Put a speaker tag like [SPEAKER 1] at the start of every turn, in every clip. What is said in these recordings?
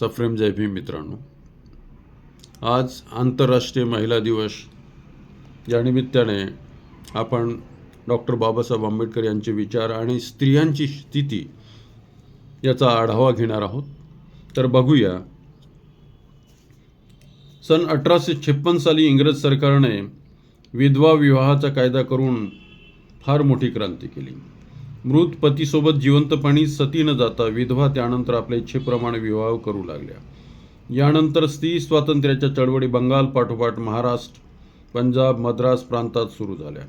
[SPEAKER 1] सफ्रेम जयभीम मित्रांनो. आज आंतरराष्ट्रीय महिला दिवस. या निमित्ताने आपण डॉक्टर बाबासाहेब आंबेडकर यांचे विचार आणि स्त्रियांची स्थिती याचा आढावा घेणार आहोत. तर बघूया. सन अठराशे छप्पन साली इंग्रज सरकारने विधवा विवाहाचा कायदा करून फार मोठी क्रांती केली. मृत पतीसोबत जिवंतपणी सती न जाता विधवा त्यानंतर आपल्या इच्छेप्रमाणे विवाह करू लागल्या. यानंतर स्त्री स्वातंत्र्याच्या चळवळी बंगाल पाठोपाठ महाराष्ट्र पंजाब मद्रास प्रांतात सुरू झाल्या.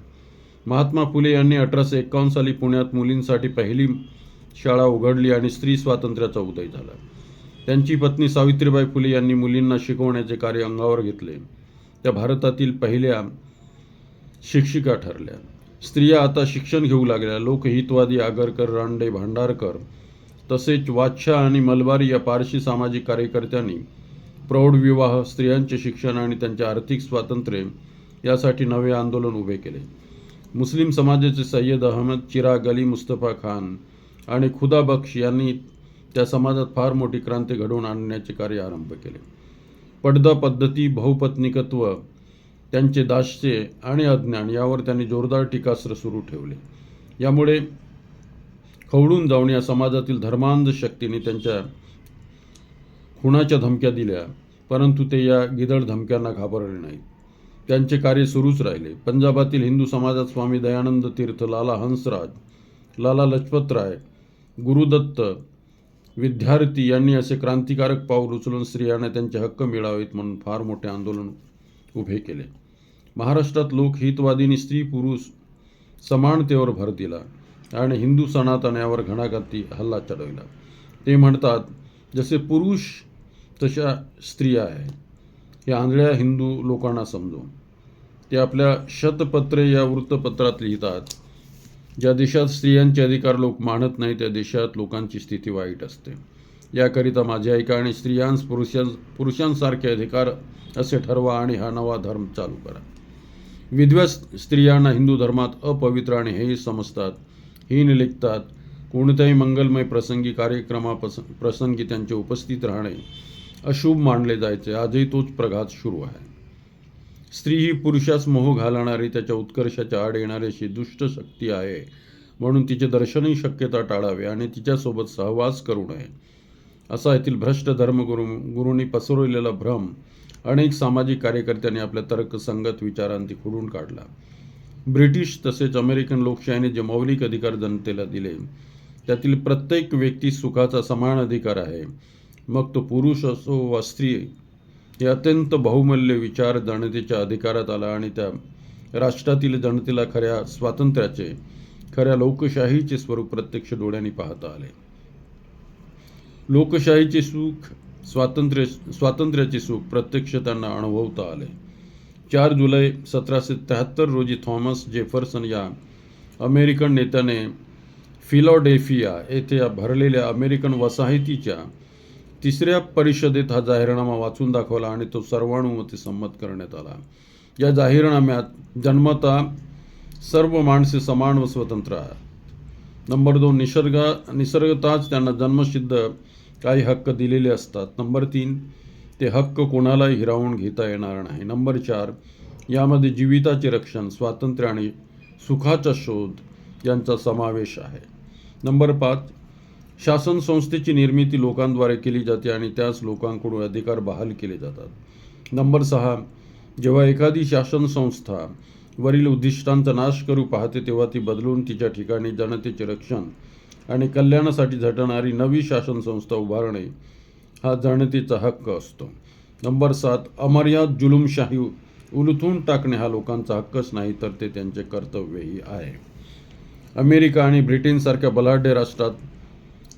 [SPEAKER 1] महात्मा फुले यांनी अठराशे एकावन्न साली पुण्यात मुलींसाठी पहिली शाळा उघडली आणि स्त्री स्वातंत्र्याचा उदय झाला. त्यांची पत्नी सावित्रीबाई फुले यांनी मुलींना शिकवण्याचे कार्य अंगावर घेतले. त्या भारतातील पहिल्या शिक्षिका ठरल्या. स्त्रिया आता शिक्षण घेऊ लागल्या. लोकहितवादी आगरकर रांडे भांडारकर तसेच वाच्छा आणि मलबारी या पारशी सामाजिक कार्यकर्त्यांनी प्रौढ विवाह स्त्रियांचे शिक्षण आणि त्यांचे आर्थिक स्वातंत्र्य यासाठी नवे आंदोलन उभे केले. मुस्लिम समाजाचे सय्यद अहमद चिराग अली मुस्तफा खान आणि खुदा बख्श यांनी त्या समाजात फार मोठी क्रांती घडवून आणण्याचे कार्य आरंभ केले. पडदा पद्धती बहुपत्निकत्व त्यांचे दास्य आणि अज्ञान यावर त्यांनी जोरदार टीकास्त्र सुरू ठेवले. यामुळे खवळून जाऊन या समाजातील धर्मांध शक्तीने त्यांच्या खुणाच्या धमक्या दिल्या परंतु ते या गिदळ धमक्यांना घाबरले नाहीत. त्यांचे कार्य सुरूच राहिले. पंजाबातील हिंदू समाजात स्वामी दयानंद तीर्थ लाला हंसराज लाला लजपतराय गुरुदत्त विद्यार्थी यांनी असे क्रांतिकारक पाऊल उचलून स्त्रियांना त्यांचे हक्क मिळावेत म्हणून फार मोठे आंदोलन उभे केले. महाराष्ट्रात लोकहितवादींनी स्त्री पुरुष समानतेवर भर दिला आणि हिंदू सनातन्यावर घणाघाती हल्ला चढविला. ते म्हणतात जसे पुरुष तशा स्त्रिया आहे हे आंधळ्या हिंदू लोकांना समजू ते आपल्या शतपत्रे या वृत्तपत्रात लिहितात ज्या देशात स्त्रियांचे अधिकार लोक मानत नाही त्या देशात लोकांची स्थिती वाईट असते. याकरिता माझे ऐका आणि स्त्रियांस पुरुषां पुरुषांसारखे अधिकार असे ठरवा आणि हा नवा धर्म चालू करा. विधवा स्त्रियांना हिंदू धर्मात अपवित्र आणि हे समजतात हीन लिखतात कोणत्याही मंगलमय प्रसंगी कार्यक्रमापस प्रसंगी त्यांचे उपस्थित राहणे अशुभ मानले जायचे. आजही तोच प्रघात सुरू आहे. स्त्री ही पुरुषास मोह घालणारी त्याच्या उत्कर्षाच्या आड येणारी अशी दुष्ट शक्ती आहे. म्हणून तिचे दर्शनही शक्यता टाळावे आणि तिच्यासोबत सहवास करू नये. असा येथील भ्रष्ट धर्मगुरू गुरूंनी पसरवलेला भ्रम अनेक सामाजिक कार्यकर्त्यांनी आपल्या तर्कसंगत विचारांती खुडून काढला. ब्रिटिश तसेच अमेरिकन लोकशाहीने जे मौलिक अधिकार जनतेला दिले त्यातील प्रत्येक व्यक्ती सुखाचा समान अधिकार आहे. मग तो पुरुष असो वा स्त्री हे अत्यंत बहुमूल्य विचार जनतेच्या अधिकारात आला आणि त्या राष्ट्रातील जनतेला खऱ्या स्वातंत्र्याचे खऱ्या लोकशाहीचे स्वरूप प्रत्यक्ष डोळ्यांनी पाहता आले. लोकशाहीचे सुख स्वातंत्र्य स्वातंत्र्याचे सुख प्रत्यक्ष त्यांना अनुभवता आले. चार जुलै सतराशे त्र्याहत्तर रोजी थॉमस जेफरसन या अमेरिकन नेत्याने फिलॉडेल्फिया येथे भरलेल्या अमेरिकन वसाहतीच्या तिसऱ्या परिषदेत हा जाहीरनामा वाचून दाखवला आणि तो सर्वानुमते संमत करण्यात आला. या जाहीरनाम्यात जन्मता सर्व माणसे समान व स्वतंत्र आहेत. नंबर दोन निसर्गा निसर्गताच त्यांना जन्मसिद्ध काही हक्क दिलेले असतात. नंबर तीन ते हक्क कोणालाही हिरावून घेता येणार नाही. नंबर चार यामध्ये जीविताचे रक्षण स्वातंत्र्य आणि सुखाचा शोध यांचा समावेश आहे. नंबर पाच शासन संस्थेची निर्मिती लोकांद्वारे केली जाते आणि त्याच लोकांकडून अधिकार बहाल केले जातात. नंबर सहा जेव्हा एखादी शासन संस्था वरील उद्दिष्टांचा नाश करू पाहते तेव्हा ती बदलून तिच्या ठिकाणी जनतेचे रक्षण आणि कल्याणासाठी झटणारी नवी शासन संस्था उभारणे हा जनतेचा हक्क असतो. नंबर सात अमर्याद जुलुमशाही उलथून टाकणे हा लोकांचा हक्कच नाही तर ते त्यांचे कर्तव्यही आहे. अमेरिका आणि ब्रिटनसारख्या बलाढ्य राष्ट्रात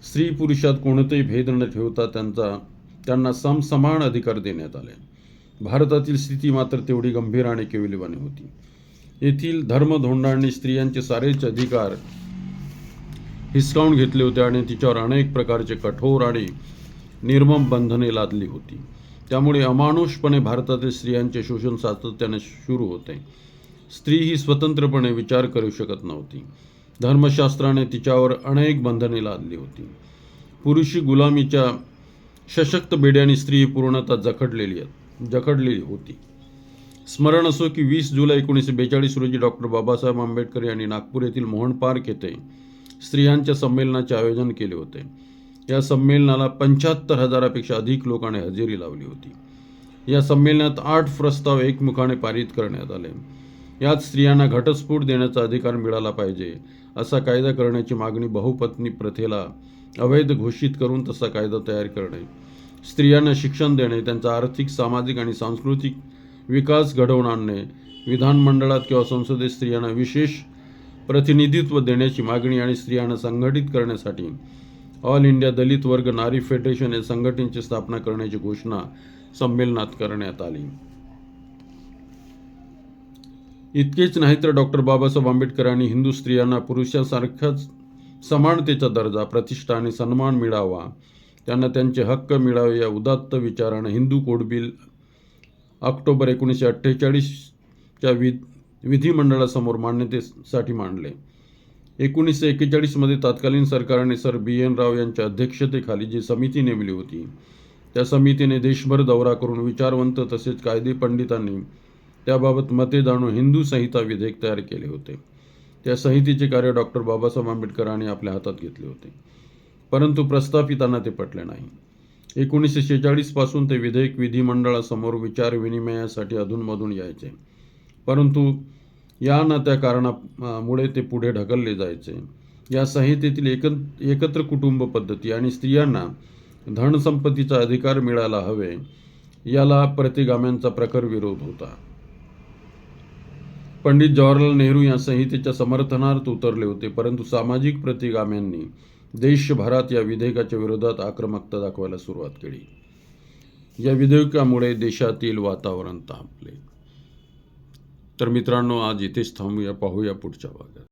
[SPEAKER 1] स्त्री पुरुषात कोणतेही भेद न ठेवता त्यांचा त्यांना समसमान अधिकार देण्यात आले. भारतातील स्थिती मात्र तेवढी गंभीर आणि केविलवाणी होती. येथील धर्मधोंडांनी स्त्रियांचे सारेच अधिकार हिसकावून घेतले होते आणि तिच्यावर अनेक प्रकारचे कठोर आणि निर्मम बंधने लादली होती. त्यामुळे अमानुषपणे भारतातील स्त्रियांचे शोषण सातत्याने सुरू होते. स्त्री ही स्वतंत्रपणे विचार करू शकत नव्हती. धर्मशास्त्राने तिच्यावर अनेक बंधने लादली होती. पुरुषी गुलामीच्या सशक्त बेड्याने स्त्री पूर्णतः जखडलेली जखडलेली होती. स्मरण असो की वीस जुलै एकोणीसशे बेचाळीस रोजी डॉक्टर बाबासाहेब आंबेडकर यांनी नागपूर येथील मोहन पार्क येथे स्त्रियांच्या संमेलनाचे आयोजन केले होते. या संमेलनाला पंच्याहत्तर हजारापेक्षा अधिक लोकांनी हजेरी लावली होती. या संमेलनात आठ प्रस्ताव एकमुखाने पारित करण्यात आले. यात स्त्रियांना घटस्फोट देण्याचा अधिकार मिळाला पाहिजे असा कायदा करण्याची मागणी बहुपत्नी प्रथेला अवैध घोषित करून तसा कायदा तयार करणे स्त्रियांना शिक्षण देणे त्यांचा आर्थिक सामाजिक आणि सांस्कृतिक विकास घडवून आणणे विधानमंडळात किंवा संसदेत स्त्रियांना विशेष प्रतिनिधित्व देण्याची मागणी आणि स्त्रियांना संघटित करण्यासाठी ऑल इंडिया दलित वर्ग नारी फेडरेशन या संघटनेची स्थापना करण्याची घोषणा संमेलनात करण्यात आली. इतकेच नाही तर डॉक्टर बाबासाहेब आंबेडकरांनी हिंदू स्त्रियांना पुरुषासारखाच समानतेचा दर्जा प्रतिष्ठा आणि सन्मान मिळावा त्यांना त्यांचे हक्क मिळावे या उदात्त विचारानं हिंदू कोड बिल ऑक्टोबर एकोणीसशे अठ्ठेचाळीसच्या वि विधिमंडळासमोर मान्यतेसाठी मांडले. एकोणीसशे एक्केचाळीसमध्ये तत्कालीन सरकारने सर बी एन राव यांच्या अध्यक्षतेखाली जी समिती नेमली होती त्या समितीने देशभर दौरा करून विचारवंत तसेच कायदे पंडितांनी त्याबाबत मते जाणून हिंदू संहिता विधेयक तयार केले होते. त्या संहितेचे कार्य डॉक्टर बाबासाहेब आंबेडकरांनी आपल्या हातात घेतले होते. परंतु प्रस्थापितांना ते पटले नाही. एकोणीसशे शेहेचाळीसपासून ते विधेयक विधिमंडळासमोर विचारविनिमयासाठी अधूनमधून यायचे. परंतु या ना त्या कारणामुळे ते पुढे ढकलले जायचे. या संहितेतील एक एकत्र कुटुंब पद्धती आणि स्त्रियांना धनसंपत्तीचा अधिकार मिळायला हवे याला प्रतिगाम्यांचा प्रखर विरोध होता. पंडित जवाहरलाल नेहरू या संहितेच्या समर्थनार्थ उतरले होते परंतु सामाजिक प्रतिगाम्यांनी देशभरात या विधेयकाच्या विरोधात आक्रमकता दाखवायला सुरुवात केली. या विधेयकामुळे देशातील वातावरण तापले. तर मित्रांनो आज इथेच थांबूया पाहूया पुढच्या भागात.